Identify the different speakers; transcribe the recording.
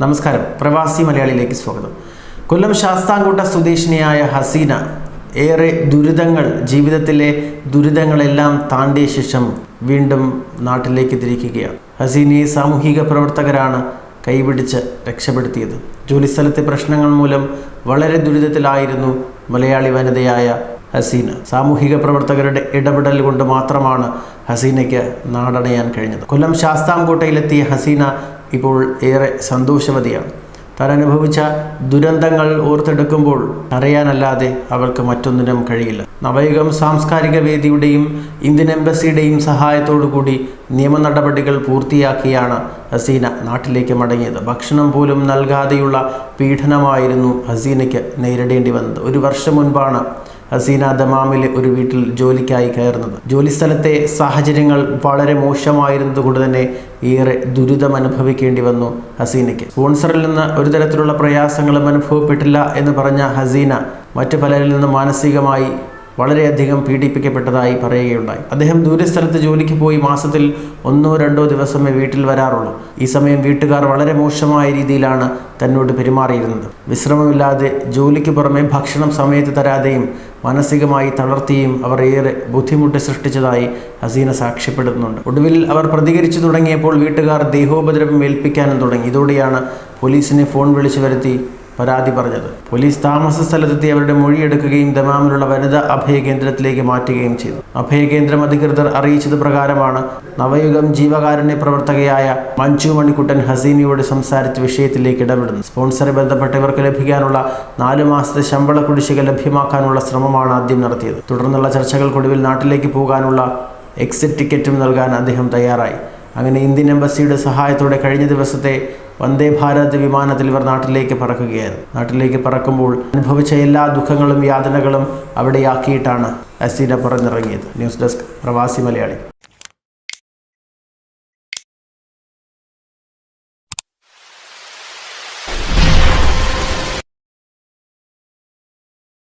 Speaker 1: നമസ്കാരം. പ്രവാസി മലയാളിയിലേക്ക് സ്വാഗതം. കൊല്ലം ശാസ്താംകോട്ട സ്വദേശിനിയായ ഹസീന ഏറെ ദുരിതങ്ങൾ ജീവിതത്തിലെ ദുരിതങ്ങളെല്ലാം താണ്ടിയ ശേഷം വീണ്ടും നാട്ടിലേക്ക് തിരിക്കുകയാണ്. ഹസീനയെ സാമൂഹിക പ്രവർത്തകരാണ് കൈപിടിച്ച് രക്ഷപ്പെടുത്തിയത്. ജോലിസ്ഥലത്തെ പ്രശ്നങ്ങൾ മൂലം വളരെ ദുരിതത്തിലായിരുന്നു മലയാളി വനിതയായ ഹസീന. സാമൂഹിക പ്രവർത്തകരുടെ ഇടപെടൽ കൊണ്ട് മാത്രമാണ് ഹസീനയ്ക്ക് നാടണയാൻ കഴിഞ്ഞത്. കൊല്ലം ശാസ്താംകോട്ടയിലെത്തിയ ഹസീന ഇപ്പോൾ ഏറെ സന്തോഷവതിയാണ്. താൻ അനുഭവിച്ച ദുരന്തങ്ങൾ ഓർത്തെടുക്കുമ്പോൾ അറിയാനല്ലാതെ അവൾക്ക് മറ്റൊന്നിനും കഴിയില്ല. നവയുഗം സാംസ്കാരിക വേദിയുടെയും ഇന്ത്യൻ എംബസിയുടെയും സഹായത്തോടു കൂടി നിയമ നടപടികൾ പൂർത്തിയാക്കിയാണ് ഹസീന നാട്ടിലേക്ക് മടങ്ങിയത്. ഭക്ഷണം പോലും നൽകാതെയുള്ള പീഡനമായിരുന്നു ഹസീനയ്ക്ക് നേരിടേണ്ടി വന്നത്. ഒരു വർഷം മുൻപാണ് ഹസീന ദമാമിലെ ഒരു വീട്ടിൽ ജോലിക്കായി കയറുന്നത്. ജോലിസ്ഥലത്തെ സാഹചര്യങ്ങൾ വളരെ മോശമായിരുന്നതുകൊണ്ട് തന്നെ ഏറെ ദുരിതം അനുഭവിക്കേണ്ടി വന്നു ഹസീനയ്ക്ക്. സ്പോൺസറിൽ നിന്ന് ഒരു തരത്തിലുള്ള പ്രയാസങ്ങളും അനുഭവപ്പെട്ടില്ല എന്ന് പറഞ്ഞ ഹസീന മറ്റു പലരിൽ നിന്ന് മാനസികമായി വളരെയധികം പീഡിപ്പിക്കപ്പെട്ടതായി പറയുകയുണ്ടായി. അദ്ദേഹം ദൂരസ്ഥലത്ത് ജോലിക്ക് പോയി മാസത്തിൽ ഒന്നോ രണ്ടോ ദിവസമേ വീട്ടിൽ വരാറുള്ളൂ. ഈ സമയം വീട്ടുകാർ വളരെ മോശമായ രീതിയിലാണ് തന്നോട് പെരുമാറിയിരുന്നത്. വിശ്രമമില്ലാതെ ജോലിക്ക് പുറമെ ഭക്ഷണം സമയത്ത് തരാതെയും മാനസികമായി തളർത്തിയും അവർ ഏറെ ബുദ്ധിമുട്ട് സൃഷ്ടിച്ചതായി ഹസീന സാക്ഷ്യപ്പെടുന്നുണ്ട് ഒടുവിൽ അവർ പ്രതികരിച്ചു തുടങ്ങിയപ്പോൾ വീട്ടുകാർ ദേഹോപദ്രവം ഏൽപ്പിക്കാനും തുടങ്ങി. ഇതോടെയാണ് പോലീസിനെ ഫോൺ വിളിച്ചു വരുത്തി പരാതി പറഞ്ഞത്. പോലീസ് താമസ സ്ഥലത്തെത്തി അവരുടെ മൊഴിയെടുക്കുകയും ദമാമിലുള്ള വനിതാ അഭയകേന്ദ്രത്തിലേക്ക് മാറ്റുകയും ചെയ്തു. അഭയകേന്ദ്രം അധികൃതർ അറിയിച്ചത് പ്രകാരമാണ് നവയുഗം ജീവകാരുണ്യ പ്രവർത്തകയായ മഞ്ജു മണിക്കുട്ടൻ ഹസീനയോട് സംസാരിച്ച വിഷയത്തിലേക്ക് ഇടപെടുന്നത് സ്പോൺസറെ ബന്ധപ്പെട്ട് ഇവർക്ക് ലഭിക്കാനുള്ള നാലു മാസത്തെ ശമ്പള കുടിശ്ശിക ലഭ്യമാക്കാനുള്ള ശ്രമമാണ് ആദ്യം നടത്തിയത്. തുടർന്നുള്ള ചർച്ചകൾക്കൊടുവിൽ നാട്ടിലേക്ക് പോകാനുള്ള എക്സിറ്റ് ടിക്കറ്റും നൽകാൻ അദ്ദേഹം തയ്യാറായി. അങ്ങനെ ഇന്ത്യൻ എംബസിയുടെ സഹായത്തോടെ കഴിഞ്ഞ ദിവസത്തെ വന്ദേ ഭാരത് വിമാനത്തിൽ ഇവർ നാട്ടിലേക്ക് പറക്കുകയായിരുന്നു. നാട്ടിലേക്ക് പറക്കുമ്പോൾ അനുഭവിച്ച എല്ലാ ദുഃഖങ്ങളും യാതനകളും അവിടെയാക്കിയിട്ടാണ് അസീന പറഞ്ഞിറങ്ങിയത് ന്യൂസ് ഡെസ്ക് പ്രവാസി മലയാളി.